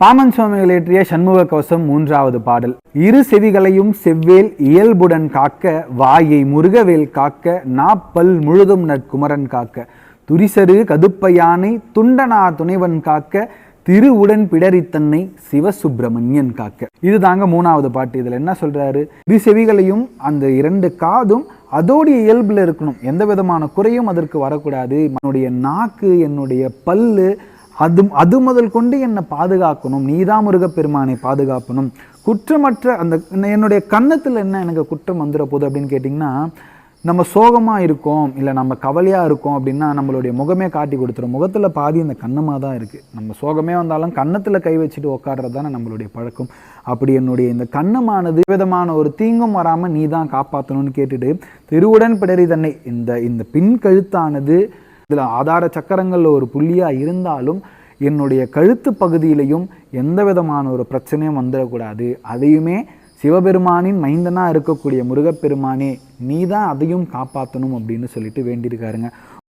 பாமன் சுவாமிகள் இயற்றிய சண்முக கவசம் மூன்றாவது பாடல். இரு செவிகளையும் செவ்வேல் இயல்புடன் காக்க வாயை முருகவேல் காக்க நாப்பல் முழுதும் நற்குமரன் காக்க. துரிசரு கதுப்பையானை துண்டனா துணைவன் காக்க திருவுடன் பிடரித்தன்னை சிவசுப்பிரமணியன் காக்க. இது தாங்க மூணாவது பாட்டு. இதில் என்ன சொல்றாரு? இரு செவிகளையும் அந்த இரண்டு காதும் அதோடைய இயல்பில் இருக்கணும். எந்த விதமான குறையும் அதற்கு வரக்கூடாது. என்னுடைய நாக்கு என்னுடைய பல்லு அது அது முதல் கொண்டு என்னை பாதுகாக்கணும். நீதான் முருகப்பெருமானை பாதுகாக்கணும் குற்றமற்ற அந்த என்னுடைய கன்னத்தில் என்ன எனக்கு குற்றம் வந்துட போகுது அப்படின்னு கேட்டிங்கன்னா நம்ம சோகமாக இருக்கோம் இல்லை நம்ம கவலையாக இருக்கோம் அப்படின்னா நம்மளுடைய முகமே காட்டி கொடுத்துரும். முகத்தில் பாதி அந்த கண்ணமாக தான் இருக்குது நம்ம சோகமே வந்தாலும் கன்னத்தில் கை வச்சுட்டு உட்கார்றது தானே நம்மளுடைய பழக்கம். அப்படி என்னுடைய இந்த கண்ணமானது விதமான ஒரு தீங்கும் வராமல் நீ தான் காப்பாற்றணும்னு கேட்டுட்டு திருவுடன் பிடரி தன்னை இந்த இந்த பின் கழுத்தானது இதில் ஆதார சக்கரங்களில் ஒரு புள்ளியாக இருந்தாலும் என்னுடைய கழுத்து பகுதியிலையும் எந்த விதமான ஒரு பிரச்சனையும் வந்துடக்கூடாது. அதையுமே சிவபெருமானின் மைந்தனாக இருக்கக்கூடிய முருகப்பெருமானே நீ தான் அதையும் காப்பாற்றணும் அப்படின்னு சொல்லிட்டு வேண்டியிருக்காருங்க.